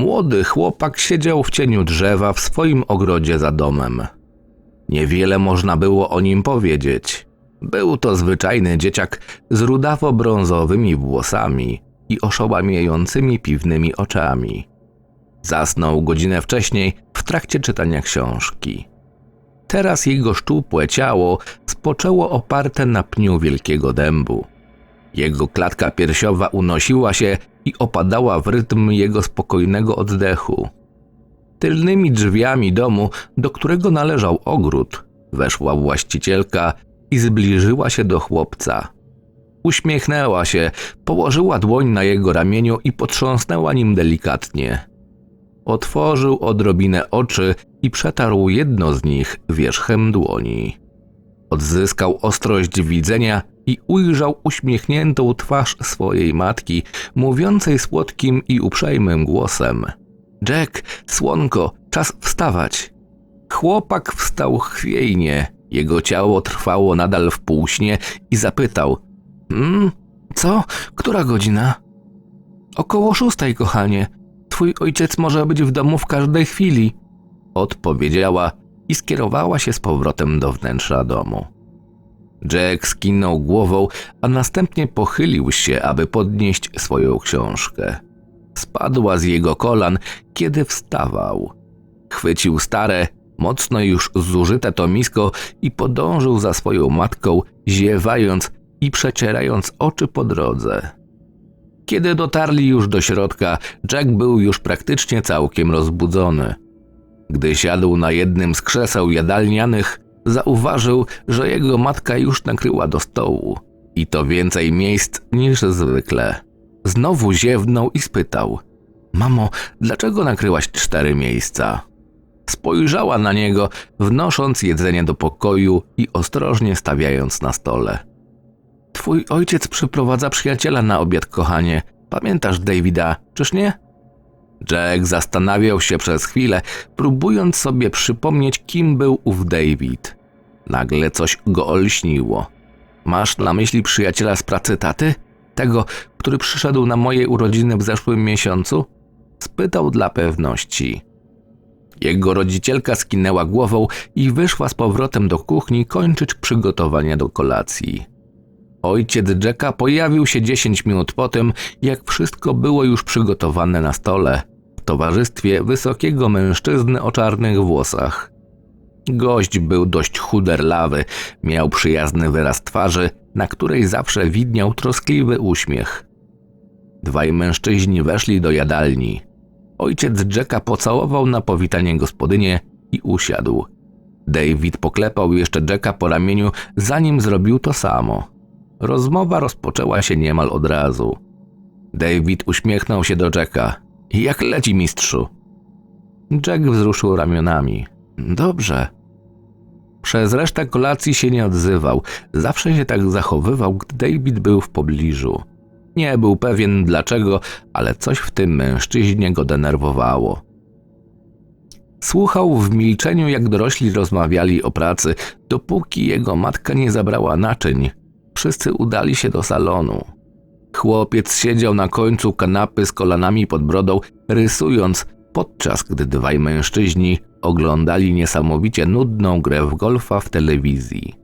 Młody chłopak siedział w cieniu drzewa w swoim ogrodzie za domem. Niewiele można było o nim powiedzieć. Był to zwyczajny dzieciak z rudawo-brązowymi włosami i oszołamiającymi piwnymi oczami. Zasnął godzinę wcześniej w trakcie czytania książki. Teraz jego szczupłe ciało spoczęło oparte na pniu wielkiego dębu. Jego klatka piersiowa unosiła się i opadała w rytm jego spokojnego oddechu. Tylnymi drzwiami domu, do którego należał ogród, weszła właścicielka i zbliżyła się do chłopca. Uśmiechnęła się, położyła dłoń na jego ramieniu i potrząsnęła nim delikatnie. Otworzył odrobinę oczy i przetarł jedno z nich wierzchem dłoni. Odzyskał ostrość widzenia i ujrzał uśmiechniętą twarz swojej matki, mówiącej słodkim i uprzejmym głosem: Jack, słonko, czas wstawać. Chłopak wstał chwiejnie, jego ciało trwało nadal w półśnie i zapytał: Hmm, co? Która godzina? Około szóstej, kochanie. Twój ojciec może być w domu w każdej chwili. Odpowiedziała i skierowała się z powrotem do wnętrza domu. Jack skinął głową, a następnie pochylił się, aby podnieść swoją książkę. Spadła z jego kolan, kiedy wstawał. Chwycił stare, mocno już zużyte tomisko i podążył za swoją matką, ziewając i przecierając oczy po drodze. Kiedy dotarli już do środka, Jack był już praktycznie całkiem rozbudzony. Gdy siadł na jednym z krzeseł jadalnianych, zauważył, że jego matka już nakryła do stołu i to więcej miejsc niż zwykle. Znowu ziewnął i spytał: Mamo, dlaczego nakryłaś cztery miejsca? Spojrzała na niego, wnosząc jedzenie do pokoju i ostrożnie stawiając na stole. Twój ojciec przyprowadza przyjaciela na obiad, kochanie. Pamiętasz Davida, czyż nie? Jack zastanawiał się przez chwilę, próbując sobie przypomnieć, kim był ów David. Nagle coś go olśniło. Masz na myśli przyjaciela z pracy taty? Tego, który przyszedł na moje urodziny w zeszłym miesiącu? Spytał dla pewności. Jego rodzicielka skinęła głową i wyszła z powrotem do kuchni kończyć przygotowania do kolacji. Ojciec Jacka pojawił się 10 minut po tym, jak wszystko było już przygotowane na stole, w towarzystwie wysokiego mężczyzny o czarnych włosach. Gość był dość chuderlawy, miał przyjazny wyraz twarzy, na której zawsze widniał troskliwy uśmiech. Dwaj mężczyźni weszli do jadalni. Ojciec Jacka pocałował na powitanie gospodynię i usiadł. David poklepał jeszcze Jacka po ramieniu, zanim zrobił to samo. Rozmowa rozpoczęła się niemal od razu. David uśmiechnął się do Jacka. Jak leci, mistrzu? Jack wzruszył ramionami. Dobrze. Przez resztę kolacji się nie odzywał. Zawsze się tak zachowywał, gdy David był w pobliżu. Nie był pewien dlaczego, ale coś w tym mężczyźnie go denerwowało. Słuchał w milczeniu, jak dorośli rozmawiali o pracy, dopóki jego matka nie zabrała naczyń. Wszyscy udali się do salonu. Chłopiec siedział na końcu kanapy z kolanami pod brodą, rysując, podczas gdy dwaj mężczyźni oglądali niesamowicie nudną grę w golfa w telewizji.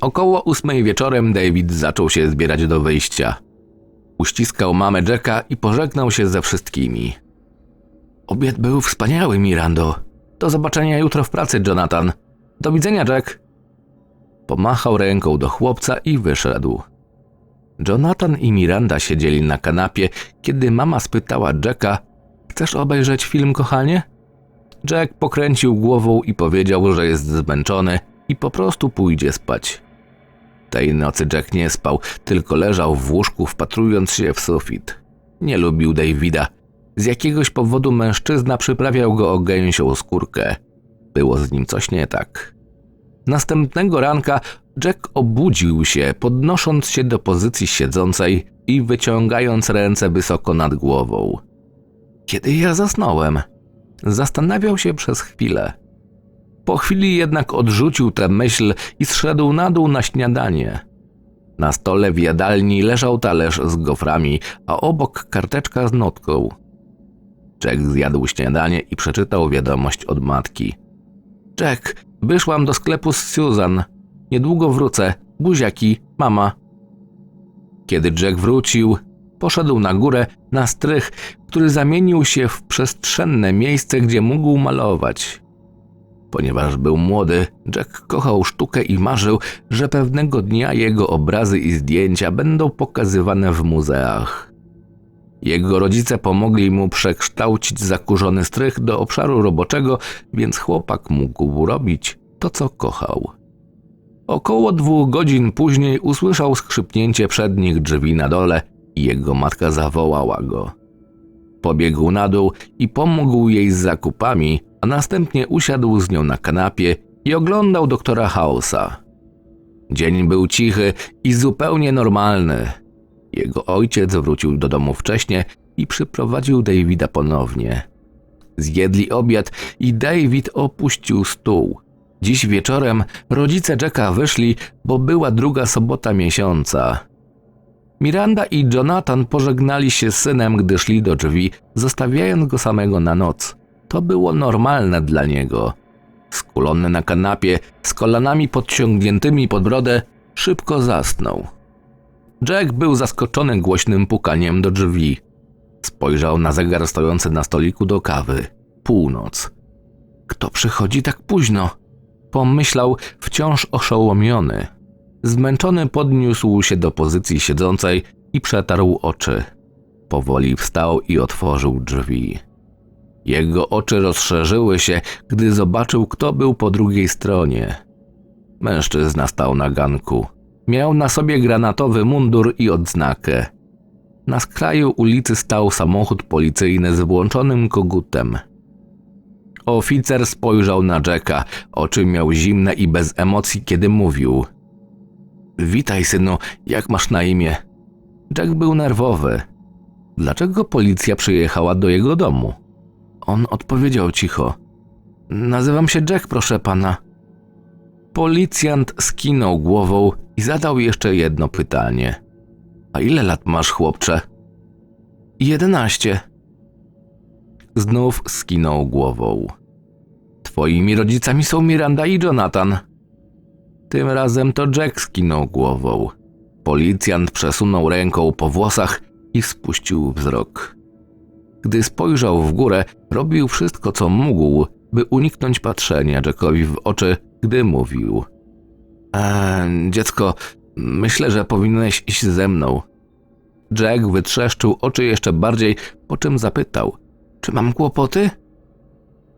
Około ósmej wieczorem David zaczął się zbierać do wyjścia. Uściskał mamę Jacka i pożegnał się ze wszystkimi. Obiad był wspaniały, Mirando. Do zobaczenia jutro w pracy, Jonathan. Do widzenia, Jack. Pomachał ręką do chłopca i wyszedł. Jonathan i Miranda siedzieli na kanapie, kiedy mama spytała Jacka: Chcesz obejrzeć film, kochanie? Jack pokręcił głową i powiedział, że jest zmęczony i po prostu pójdzie spać. Tej nocy Jack nie spał, tylko leżał w łóżku, wpatrując się w sufit. Nie lubił Davida. Z jakiegoś powodu mężczyzna przyprawiał go o gęsią skórkę. Było z nim coś nie tak. Następnego ranka Jack obudził się, podnosząc się do pozycji siedzącej i wyciągając ręce wysoko nad głową. Kiedy ja zasnąłem? Zastanawiał się przez chwilę. Po chwili jednak odrzucił tę myśl i zszedł na dół na śniadanie. Na stole w jadalni leżał talerz z goframi, a obok karteczka z notką. Jack zjadł śniadanie i przeczytał wiadomość od matki. Jack, wyszłam do sklepu z Susan. Niedługo wrócę. Buziaki, mama. Kiedy Jack wrócił, poszedł na górę na strych, który zamienił się w przestrzenne miejsce, gdzie mógł malować. Ponieważ był młody, Jack kochał sztukę i marzył, że pewnego dnia jego obrazy i zdjęcia będą pokazywane w muzeach. Jego rodzice pomogli mu przekształcić zakurzony strych do obszaru roboczego, więc chłopak mógł robić to, co kochał. Około dwóch godzin później usłyszał skrzypnięcie przednich drzwi na dole i jego matka zawołała go. Pobiegł na dół i pomógł jej z zakupami, a następnie usiadł z nią na kanapie i oglądał doktora Hausa. Dzień był cichy i zupełnie normalny. Jego ojciec wrócił do domu wcześnie i przyprowadził Davida ponownie. Zjedli obiad i David opuścił stół. Dziś wieczorem rodzice Jacka wyszli, bo była druga sobota miesiąca. Miranda i Jonathan pożegnali się z synem, gdy szli do drzwi, zostawiając go samego na noc. To było normalne dla niego. Skulony na kanapie, z kolanami podciągniętymi pod brodę, szybko zasnął. Jack był zaskoczony głośnym pukaniem do drzwi. Spojrzał na zegar stojący na stoliku do kawy. Północ. Kto przychodzi tak późno? Pomyślał, wciąż oszołomiony. Zmęczony podniósł się do pozycji siedzącej i przetarł oczy. Powoli wstał i otworzył drzwi. Jego oczy rozszerzyły się, gdy zobaczył, kto był po drugiej stronie. Mężczyzna stał na ganku. Miał na sobie granatowy mundur i odznakę. Na skraju ulicy stał samochód policyjny z włączonym kogutem. Oficer spojrzał na Jacka, oczy miał zimne i bez emocji, kiedy mówił. Witaj, synu, jak masz na imię? Jack był nerwowy. Dlaczego policja przyjechała do jego domu? On odpowiedział cicho. Nazywam się Jack, proszę pana. Policjant skinął głową i zadał jeszcze jedno pytanie. A ile lat masz, chłopcze? Jedenaście. Znów skinął głową. Twoimi rodzicami są Miranda i Jonathan. Tym razem to Jack skinął głową. Policjant przesunął ręką po włosach i spuścił wzrok. Gdy spojrzał w górę, robił wszystko, co mógł, by uniknąć patrzenia Jackowi w oczy, gdy mówił. Eee, dziecko, myślę, że powinieneś iść ze mną. Jack wytrzeszczył oczy jeszcze bardziej, po czym zapytał: Czy mam kłopoty?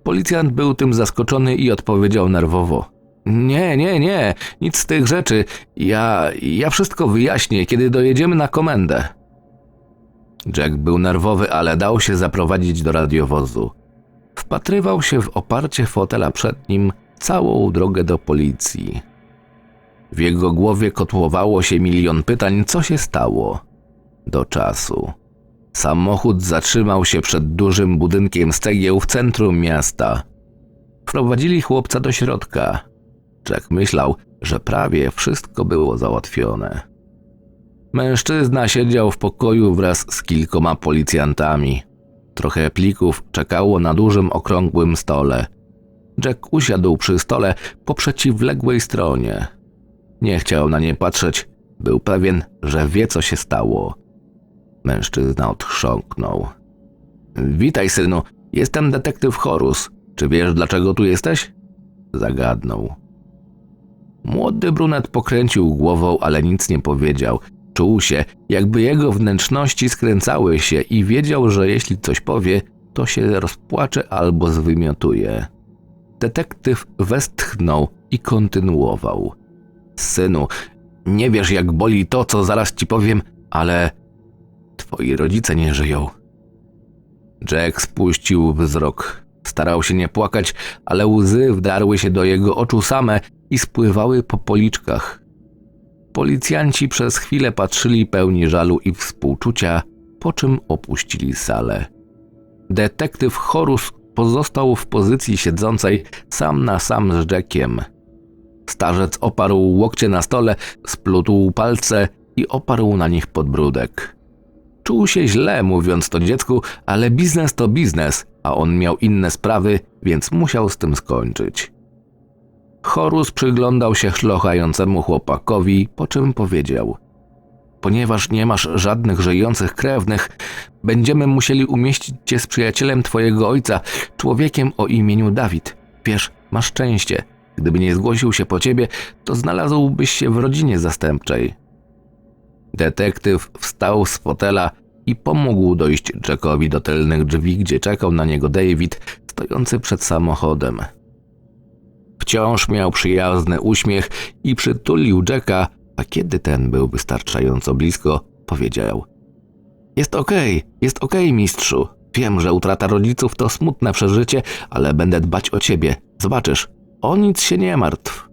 Policjant był tym zaskoczony i odpowiedział nerwowo: Nie, nie, nie, nic z tych rzeczy. Ja, ja wszystko wyjaśnię, kiedy dojedziemy na komendę. Jack był nerwowy, ale dał się zaprowadzić do radiowozu. Wpatrywał się w oparcie fotela przed nim całą drogę do policji. W jego głowie kotłowało się milion pytań, co się stało. Do czasu. Samochód zatrzymał się przed dużym budynkiem z cegieł w centrum miasta. Wprowadzili chłopca do środka. Jack myślał, że prawie wszystko było załatwione. Mężczyzna siedział w pokoju wraz z kilkoma policjantami. Trochę plików czekało na dużym okrągłym stole. Jack usiadł przy stole po przeciwległej stronie. Nie chciał na nie patrzeć, był pewien, że wie co się stało. Mężczyzna odchrząknął. Witaj, synu, jestem detektyw Horus. Czy wiesz, dlaczego tu jesteś? Zagadnął. Młody brunet pokręcił głową, ale nic nie powiedział. Czuł się, jakby jego wnętrzności skręcały się i wiedział, że jeśli coś powie, to się rozpłacze albo zwymiotuje. Detektyw westchnął i kontynuował. Synu, nie wiesz, jak boli to, co zaraz ci powiem, ale twoi rodzice nie żyją. Jack spuścił wzrok. Starał się nie płakać, ale łzy wdarły się do jego oczu same i spływały po policzkach. Policjanci przez chwilę patrzyli pełni żalu i współczucia, po czym opuścili salę. Detektyw Horus pozostał w pozycji siedzącej sam na sam z Jackiem. Starzec oparł łokcie na stole, splótł palce i oparł na nich podbródek. Czuł się źle mówiąc to dziecku, ale biznes to biznes, a on miał inne sprawy, więc musiał z tym skończyć. Horus przyglądał się szlochającemu chłopakowi, po czym powiedział: Ponieważ nie masz żadnych żyjących krewnych, będziemy musieli umieścić cię z przyjacielem twojego ojca, człowiekiem o imieniu Dawid. Wiesz, masz szczęście. Gdyby nie zgłosił się po ciebie, to znalazłbyś się w rodzinie zastępczej. Detektyw wstał z fotela i pomógł dojść Jackowi do tylnych drzwi, gdzie czekał na niego David, stojący przed samochodem. Wciąż miał przyjazny uśmiech i przytulił Jacka, a kiedy ten był wystarczająco blisko, powiedział: Jest okej, jest okej, mistrzu. Wiem, że utrata rodziców to smutne przeżycie, ale będę dbać o ciebie. Zobaczysz, o nic się nie martw.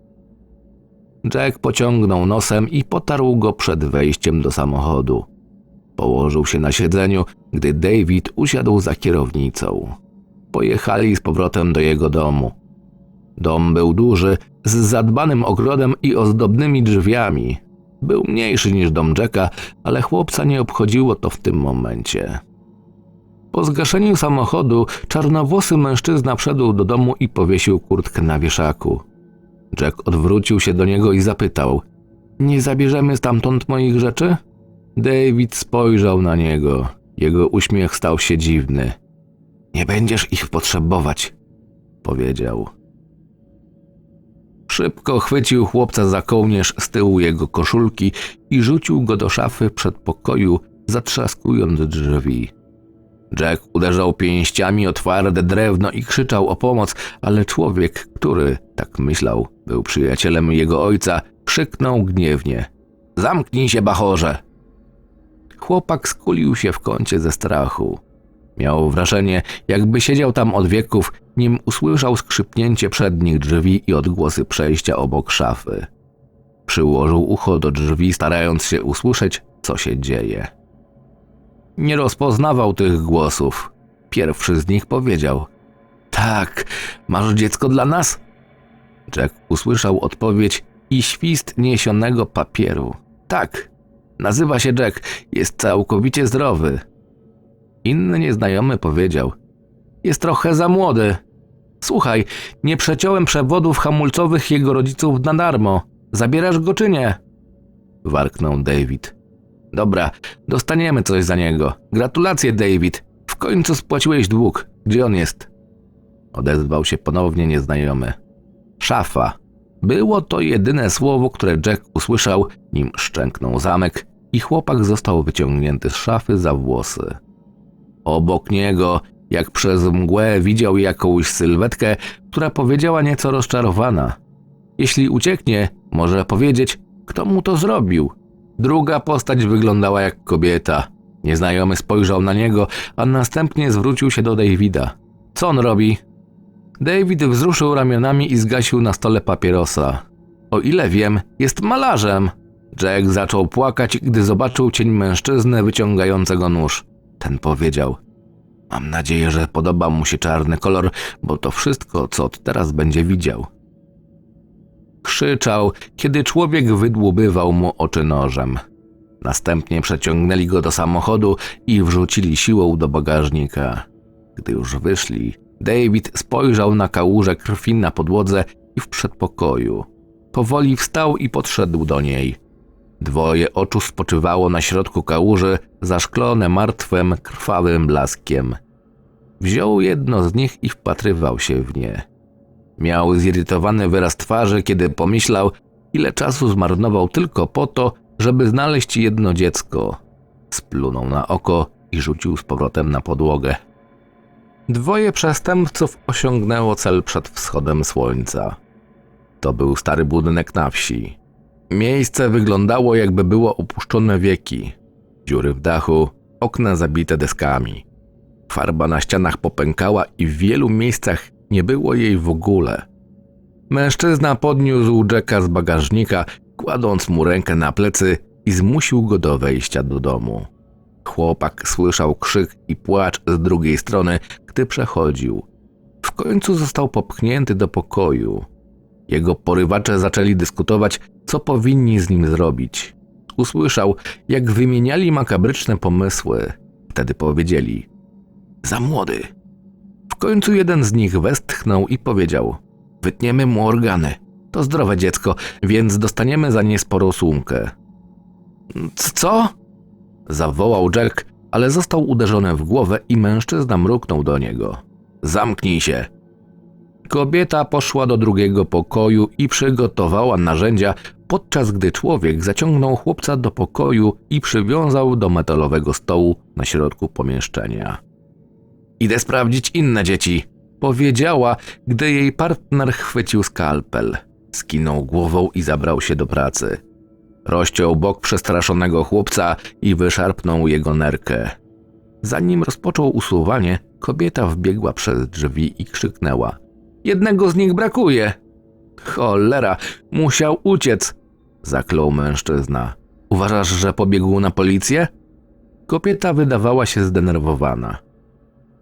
Jack pociągnął nosem i potarł go przed wejściem do samochodu. Położył się na siedzeniu, gdy David usiadł za kierownicą. Pojechali z powrotem do jego domu. Dom był duży, z zadbanym ogrodem i ozdobnymi drzwiami. Był mniejszy niż dom Jacka, ale chłopca nie obchodziło to w tym momencie. Po zgaszeniu samochodu czarnowłosy mężczyzna wszedł do domu i powiesił kurtkę na wieszaku. Jack odwrócił się do niego i zapytał: Nie zabierzemy stamtąd moich rzeczy? David spojrzał na niego. Jego uśmiech stał się dziwny. Nie będziesz ich potrzebować, powiedział. Szybko chwycił chłopca za kołnierz z tyłu jego koszulki i rzucił go do szafy przedpokoju, zatrzaskując drzwi. Jack uderzał pięściami o twarde drewno i krzyczał o pomoc, ale człowiek, który, tak myślał, był przyjacielem jego ojca, krzyknął gniewnie: Zamknij się, bachorze! Chłopak skulił się w kącie ze strachu. Miał wrażenie, jakby siedział tam od wieków, nim usłyszał skrzypnięcie przednich drzwi i odgłosy przejścia obok szafy. Przyłożył ucho do drzwi, starając się usłyszeć, co się dzieje. Nie rozpoznawał tych głosów. Pierwszy z nich powiedział: Tak, masz dziecko dla nas? Jack usłyszał odpowiedź i świst niesionego papieru. Tak, nazywa się Jack, jest całkowicie zdrowy. Inny nieznajomy powiedział: Jest trochę za młody. Słuchaj, nie przeciąłem przewodów hamulcowych jego rodziców na darmo. Zabierasz go czy nie? Warknął David. Dobra, dostaniemy coś za niego. Gratulacje, David. W końcu spłaciłeś dług. Gdzie on jest? Odezwał się ponownie nieznajomy. Szafa. Było to jedyne słowo, które Jack usłyszał, nim szczęknął zamek i chłopak został wyciągnięty z szafy za włosy. Obok niego, jak przez mgłę, widział jakąś sylwetkę, która powiedziała nieco rozczarowana. Jeśli ucieknie, może powiedzieć, kto mu to zrobił. Druga postać wyglądała jak kobieta. Nieznajomy spojrzał na niego, a następnie zwrócił się do Davida. Co on robi? David wzruszył ramionami i zgasił na stole papierosa. O ile wiem, jest malarzem. Jack zaczął płakać, gdy zobaczył cień mężczyzny wyciągającego nóż. Ten powiedział: Mam nadzieję, że podoba mu się czarny kolor, bo to wszystko, co od teraz będzie widział. Krzyczał, kiedy człowiek wydłubywał mu oczy nożem. Następnie przeciągnęli go do samochodu i wrzucili siłą do bagażnika. Gdy już wyszli, David spojrzał na kałużę krwi na podłodze i w przedpokoju. Powoli wstał i podszedł do niej. Dwoje oczu spoczywało na środku kałuży, zaszklone martwym, krwawym blaskiem. Wziął jedno z nich i wpatrywał się w nie. Miał zirytowany wyraz twarzy, kiedy pomyślał, ile czasu zmarnował tylko po to, żeby znaleźć jedno dziecko. Splunął na oko i rzucił z powrotem na podłogę. Dwoje przestępców osiągnęło cel przed wschodem słońca. To był stary budynek na wsi. Miejsce wyglądało jakby było opuszczone wieki. Dziury w dachu, okna zabite deskami. Farba na ścianach popękała i w wielu miejscach nie było jej w ogóle. Mężczyzna podniósł Jacka z bagażnika, kładąc mu rękę na plecy i zmusił go do wejścia do domu. Chłopak słyszał krzyk i płacz z drugiej strony, gdy przechodził. W końcu został popchnięty do pokoju. Jego porywacze zaczęli dyskutować, co powinni z nim zrobić. usłyszał, jak wymieniali makabryczne pomysły. Wtedy powiedzieli: Za młody. W końcu jeden z nich westchnął i powiedział: Wytniemy mu organy. To zdrowe dziecko, więc dostaniemy za nie sporą sumkę. "C- Co? Zawołał Jack, ale został uderzony w głowę i mężczyzna mruknął do niego. Zamknij się. Kobieta poszła do drugiego pokoju i przygotowała narzędzia, podczas gdy człowiek zaciągnął chłopca do pokoju i przywiązał do metalowego stołu na środku pomieszczenia. Idę sprawdzić inne dzieci, powiedziała, gdy jej partner chwycił skalpel. Skinął głową i zabrał się do pracy. Rozciął bok przestraszonego chłopca i wyszarpnął jego nerkę. Zanim rozpoczął usuwanie, kobieta wbiegła przez drzwi i krzyknęła: Jednego z nich brakuje! Cholera, musiał uciec! zaklął mężczyzna. Uważasz, że pobiegł na policję? Kobieta wydawała się zdenerwowana.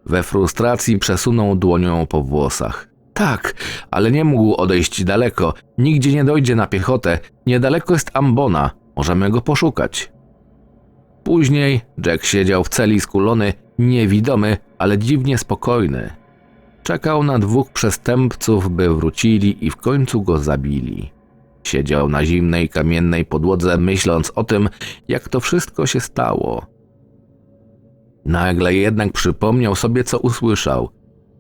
We frustracji przesunął dłonią po włosach. Tak, ale nie mógł odejść daleko. Nigdzie nie dojdzie na piechotę. Niedaleko jest ambona. Możemy go poszukać. Później Jack siedział w celi skulony, niewidomy, ale dziwnie spokojny. Czekał na dwóch przestępców, by wrócili i w końcu go zabili. Siedział na zimnej, kamiennej podłodze, myśląc o tym, jak to wszystko się stało. Nagle jednak przypomniał sobie, co usłyszał.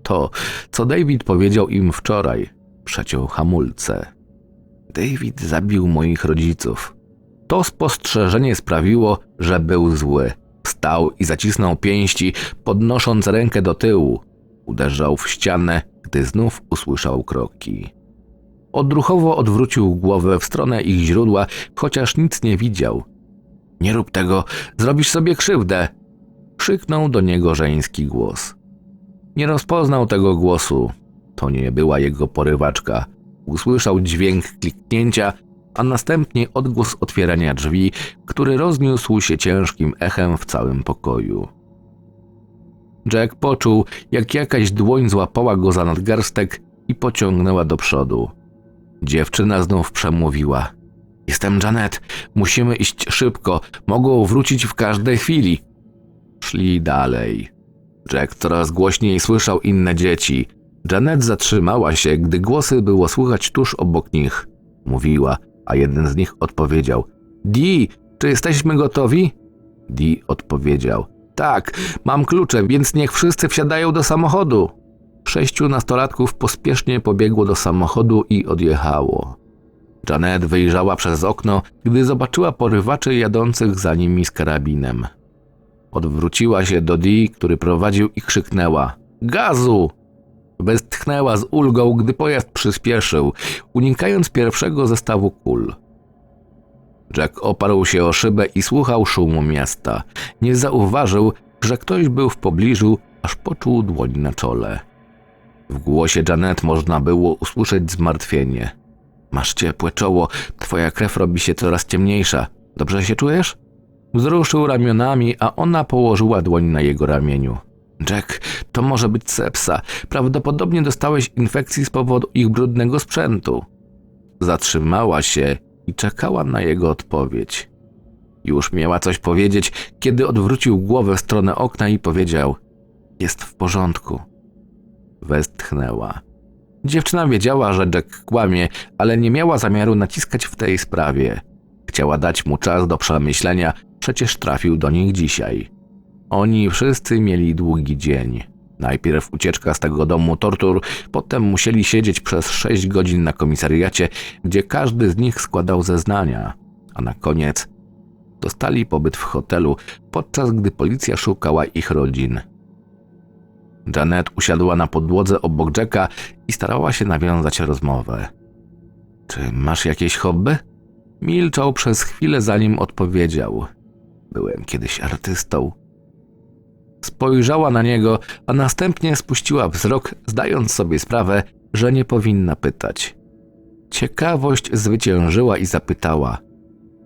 To, co David powiedział im wczoraj, przeciął hamulce. David zabił moich rodziców. To spostrzeżenie sprawiło, że był zły. Wstał i zacisnął pięści, podnosząc rękę do tyłu. Uderzał w ścianę, gdy znów usłyszał kroki. Odruchowo odwrócił głowę w stronę ich źródła, chociaż nic nie widział. Nie rób tego, zrobisz sobie krzywdę! Krzyknął do niego żeński głos. Nie rozpoznał tego głosu. To nie była jego porywaczka. Usłyszał dźwięk kliknięcia, a następnie odgłos otwierania drzwi, który rozniósł się ciężkim echem w całym pokoju. Jack poczuł, jak jakaś dłoń złapała go za nadgarstek i pociągnęła do przodu. Dziewczyna znów przemówiła. Jestem Janet, musimy iść szybko, mogą wrócić w każdej chwili. Szli dalej. Jack coraz głośniej słyszał inne dzieci. Janet zatrzymała się, gdy głosy było słychać tuż obok nich. Mówiła, a jeden z nich odpowiedział: Di, czy jesteśmy gotowi? Di odpowiedział: Tak, mam klucze, więc niech wszyscy wsiadają do samochodu. Sześciu nastolatków pospiesznie pobiegło do samochodu i odjechało. Janet wyjrzała przez okno, gdy zobaczyła porywaczy jadących za nimi z karabinem. Odwróciła się do Dee, który prowadził i krzyknęła: Gazu! Westchnęła z ulgą, gdy pojazd przyspieszył, unikając pierwszego zestawu kul. Jack oparł się o szybę i słuchał szumu miasta. Nie zauważył, że ktoś był w pobliżu, aż poczuł dłoń na czole. W głosie Janet można było usłyszeć zmartwienie. Masz ciepłe czoło, twoja krew robi się coraz ciemniejsza. Dobrze się czujesz? Wzruszył ramionami, a ona położyła dłoń na jego ramieniu. Jack, to może być sepsa. Prawdopodobnie dostałeś infekcji z powodu ich brudnego sprzętu. Zatrzymała się i czekała na jego odpowiedź. Już miała coś powiedzieć, kiedy odwrócił głowę w stronę okna i powiedział: Jest w porządku. Westchnęła. Dziewczyna wiedziała, że Jack kłamie, ale nie miała zamiaru naciskać w tej sprawie. Chciała dać mu czas do przemyślenia, przecież trafił do nich dzisiaj. Oni wszyscy mieli długi dzień. Najpierw ucieczka z tego domu tortur, potem musieli siedzieć przez sześć godzin na komisariacie, gdzie każdy z nich składał zeznania, a na koniec dostali pobyt w hotelu, podczas gdy policja szukała ich rodzin. Janet usiadła na podłodze obok Jacka i starała się nawiązać rozmowę. Czy masz jakieś hobby? Milczał przez chwilę, zanim odpowiedział. Byłem kiedyś artystą. Spojrzała na niego, a następnie spuściła wzrok, zdając sobie sprawę, że nie powinna pytać. Ciekawość zwyciężyła i zapytała: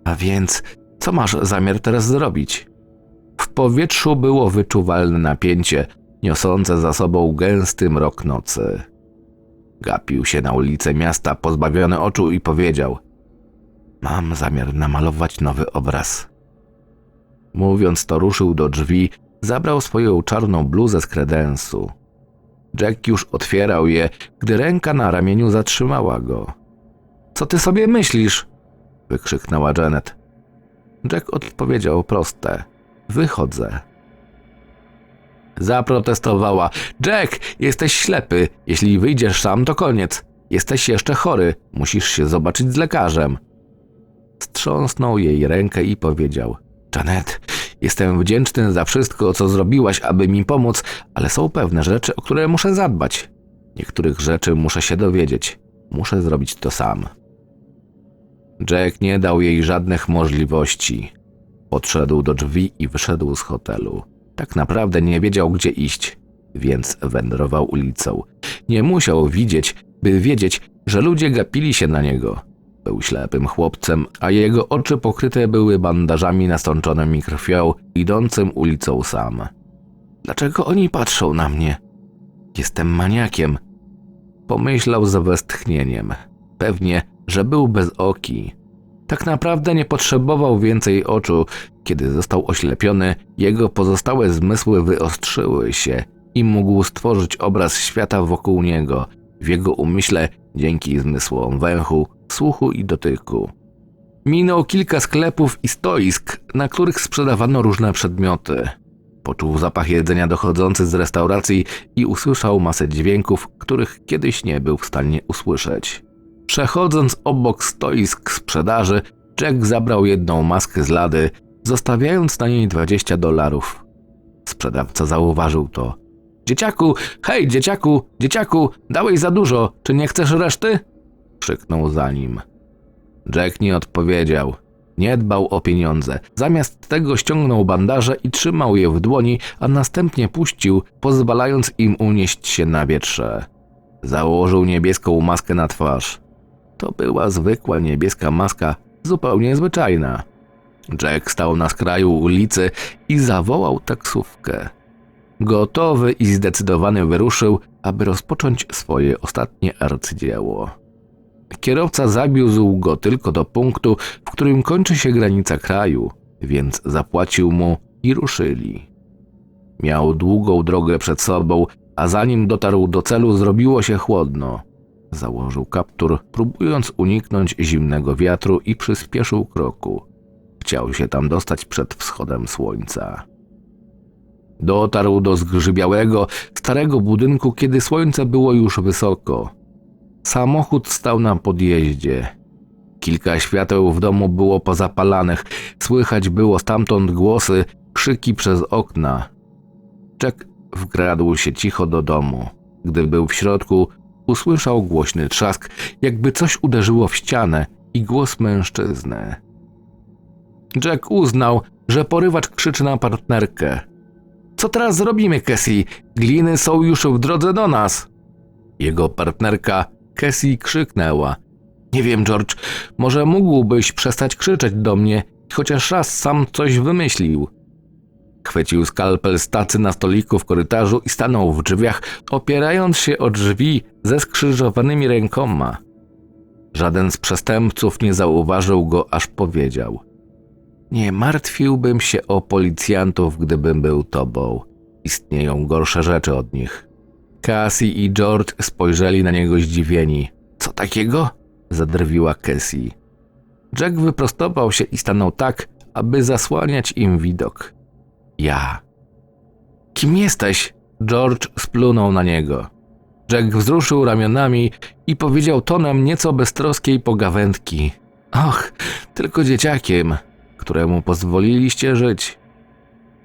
A więc, co masz zamiar teraz zrobić? W powietrzu było wyczuwalne napięcie, niosące za sobą gęsty mrok nocy. Gapił się na ulicę miasta pozbawiony oczu i powiedział: Mam zamiar namalować nowy obraz. Mówiąc to, ruszył do drzwi, zabrał swoją czarną bluzę z kredensu. Jack już otwierał je, gdy ręka na ramieniu zatrzymała go. Co ty sobie myślisz? wykrzyknęła Janet. Jack odpowiedział proste: Wychodzę. Zaprotestowała: Jack, jesteś ślepy. Jeśli wyjdziesz sam, to koniec. Jesteś jeszcze chory. Musisz się zobaczyć z lekarzem. Strząsnął jej rękę i powiedział: Janet, jestem wdzięczny za wszystko, co zrobiłaś, aby mi pomóc, ale są pewne rzeczy, o które muszę zadbać. Niektórych rzeczy muszę się dowiedzieć. Muszę zrobić to sam. Jack nie dał jej żadnych możliwości. Podszedł do drzwi i wyszedł z hotelu. Tak naprawdę nie wiedział, gdzie iść, więc wędrował ulicą. Nie musiał widzieć, by wiedzieć, że ludzie gapili się na niego. Był ślepym chłopcem, a jego oczy pokryte były bandażami nasączonymi krwią, idącym ulicą sam. Dlaczego oni patrzą na mnie? Jestem maniakiem. Pomyślał z westchnieniem. Pewnie, że był bez oki. Tak naprawdę nie potrzebował więcej oczu. Kiedy został oślepiony, jego pozostałe zmysły wyostrzyły się i mógł stworzyć obraz świata wokół niego, w jego umyśle dzięki zmysłom węchu, słuchu i dotyku. Minął kilka sklepów i stoisk, na których sprzedawano różne przedmioty. Poczuł zapach jedzenia dochodzący z restauracji i usłyszał masę dźwięków, których kiedyś nie był w stanie usłyszeć. Przechodząc obok stoisk sprzedaży, Jack zabrał jedną maskę z lady, zostawiając na niej 20 dolarów. Sprzedawca zauważył to. Dzieciaku, hej, dzieciaku, dzieciaku, dałeś za dużo, czy nie chcesz reszty? Krzyknął za nim. Jack nie odpowiedział. Nie dbał o pieniądze. Zamiast tego ściągnął bandaże i trzymał je w dłoni, a następnie puścił, pozwalając im unieść się na wietrze. Założył niebieską maskę na twarz. To była zwykła niebieska maska, zupełnie zwyczajna. Jack stał na skraju ulicy i zawołał taksówkę. Gotowy i zdecydowany wyruszył, aby rozpocząć swoje ostatnie arcydzieło. Kierowca zawiózł go tylko do punktu, w którym kończy się granica kraju, więc zapłacił mu i ruszyli. Miał długą drogę przed sobą, a zanim dotarł do celu, zrobiło się chłodno. Założył kaptur, próbując uniknąć zimnego wiatru i przyspieszył kroku. Chciał się tam dostać przed wschodem słońca. Dotarł do zgrzybiałego, starego budynku, kiedy słońce było już wysoko. Samochód stał na podjeździe. Kilka świateł w domu było pozapalanych, słychać było stamtąd głosy, krzyki przez okna. Jack wgradł się cicho do domu. Gdy był w środku, usłyszał głośny trzask, jakby coś uderzyło w ścianę i głos mężczyzny. Jack uznał, że porywacz krzyczy na partnerkę. Co teraz zrobimy, Cassie? Gliny są już w drodze do nas. Jego partnerka, Cassie, krzyknęła. Nie wiem, George, może mógłbyś przestać krzyczeć do mnie, chociaż raz sam coś wymyślił. Chwycił skalpel z tacy na stoliku w korytarzu i stanął w drzwiach, opierając się o drzwi ze skrzyżowanymi rękoma. Żaden z przestępców nie zauważył go, aż powiedział: Nie martwiłbym się o policjantów, gdybym był tobą. Istnieją gorsze rzeczy od nich. Cassie i George spojrzeli na niego zdziwieni. Co takiego? zadrwiła Cassie. Jack wyprostował się i stanął tak, aby zasłaniać im widok. Ja. Kim jesteś? George splunął na niego. Jack wzruszył ramionami i powiedział tonem nieco beztroskiej pogawędki. Och, tylko dzieciakiem, któremu pozwoliliście żyć.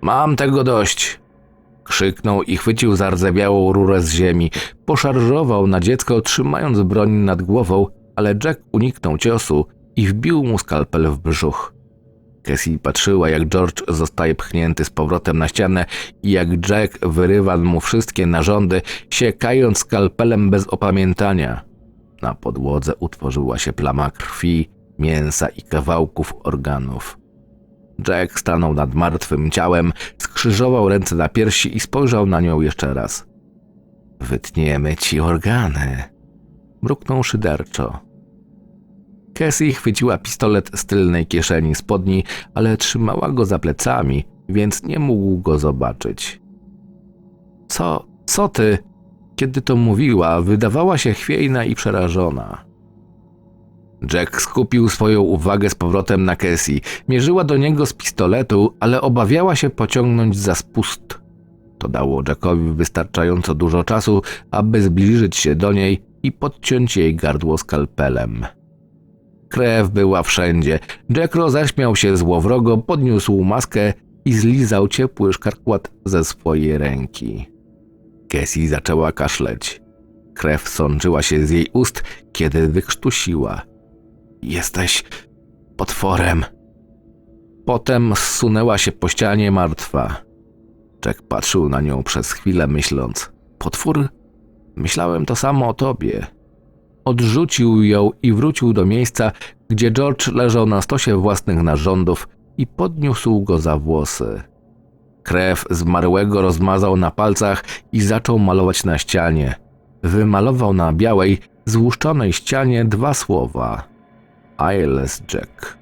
Mam tego dość. Krzyknął i chwycił zardzewiałą rurę z ziemi. Poszarżował na dziecko, trzymając broń nad głową, ale Jack uniknął ciosu i wbił mu skalpel w brzuch. Cassie patrzyła, jak George zostaje pchnięty z powrotem na ścianę i jak Jack wyrywa mu wszystkie narządy, siekając skalpelem bez opamiętania. Na podłodze utworzyła się plama krwi, mięsa i kawałków organów. Jack stanął nad martwym ciałem, skrzyżował ręce na piersi i spojrzał na nią jeszcze raz. Wytniemy ci organy, mruknął szyderczo. Cassie chwyciła pistolet z tylnej kieszeni spodni, ale trzymała go za plecami, więc nie mógł go zobaczyć. Co, co ty? Kiedy to mówiła, wydawała się chwiejna i przerażona. Jack skupił swoją uwagę z powrotem na Cassie. Mierzyła do niego z pistoletu, ale obawiała się pociągnąć za spust. To dało Jackowi wystarczająco dużo czasu, aby zbliżyć się do niej i podciąć jej gardło skalpelem. Krew była wszędzie. Jack roześmiał się złowrogo, podniósł maskę i zlizał ciepły szkarkłat ze swojej ręki. Cassie zaczęła kaszleć. Krew sączyła się z jej ust, kiedy wykrztusiła. Jesteś potworem. Potem zsunęła się po ścianie martwa. Jack patrzył na nią przez chwilę, myśląc: Potwór? Myślałem to samo o tobie. Odrzucił ją i wrócił do miejsca, gdzie George leżał na stosie własnych narządów i podniósł go za włosy. Krew zmarłego rozmazał na palcach i zaczął malować na ścianie. Wymalował na białej, złuszczonej ścianie dwa słowa: Eyeless Jack.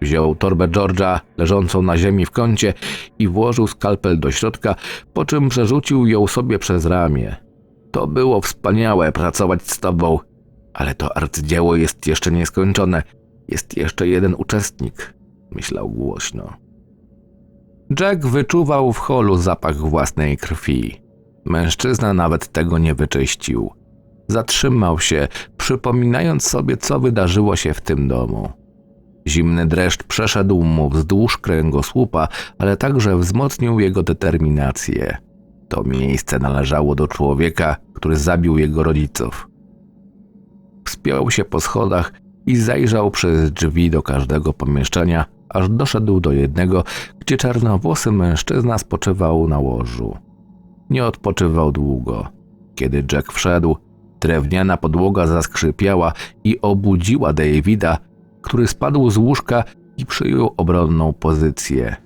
Wziął torbę George'a, leżącą na ziemi w kącie, i włożył skalpel do środka, po czym przerzucił ją sobie przez ramię. To było wspaniałe pracować z tobą, ale to arcydzieło jest jeszcze nieskończone. Jest jeszcze jeden uczestnik, myślał głośno. Jack wyczuwał w holu zapach własnej krwi. Mężczyzna nawet tego nie wyczyścił. Zatrzymał się, przypominając sobie, co wydarzyło się w tym domu. Zimny dreszcz przeszedł mu wzdłuż kręgosłupa, ale także wzmocnił jego determinację. To miejsce należało do człowieka, który zabił jego rodziców. Wspiął się po schodach i zajrzał przez drzwi do każdego pomieszczenia, aż doszedł do jednego, gdzie czarnowłosy mężczyzna spoczywał na łożu. Nie odpoczywał długo. Kiedy Jack wszedł, drewniana podłoga zaskrzypiała i obudziła Davida, który spadł z łóżka i przyjął obronną pozycję.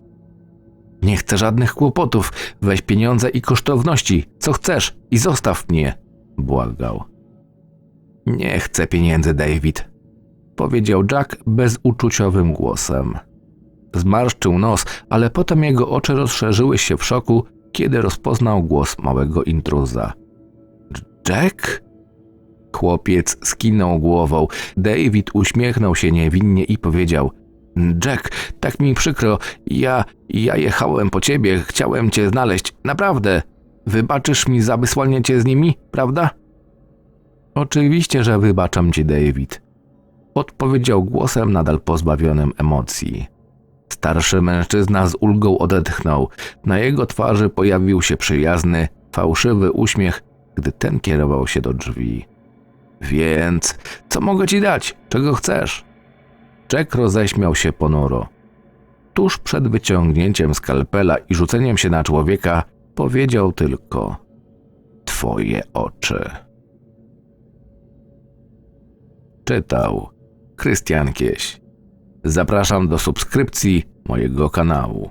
Nie chcę żadnych kłopotów, weź pieniądze i kosztowności, co chcesz i zostaw mnie, błagał. Nie chcę pieniędzy, David, powiedział Jack bezuczuciowym głosem. Zmarszczył nos, ale potem jego oczy rozszerzyły się w szoku, kiedy rozpoznał głos małego intruza. Jack? Chłopiec skinął głową. David uśmiechnął się niewinnie i powiedział: Jack, tak mi przykro. Ja, ja jechałem po ciebie, chciałem cię znaleźć. Naprawdę. Wybaczysz mi za wysłanie cię z nimi, prawda? Oczywiście, że wybaczam ci, David. Odpowiedział głosem nadal pozbawionym emocji. Starszy mężczyzna z ulgą odetchnął. Na jego twarzy pojawił się przyjazny, fałszywy uśmiech, gdy ten kierował się do drzwi. Więc co mogę ci dać? Czego chcesz? Jack roześmiał się ponuro. Tuż przed wyciągnięciem skalpela i rzuceniem się na człowieka powiedział tylko: Twoje oczy. Czytał Krystian Kieś. Zapraszam do subskrypcji mojego kanału.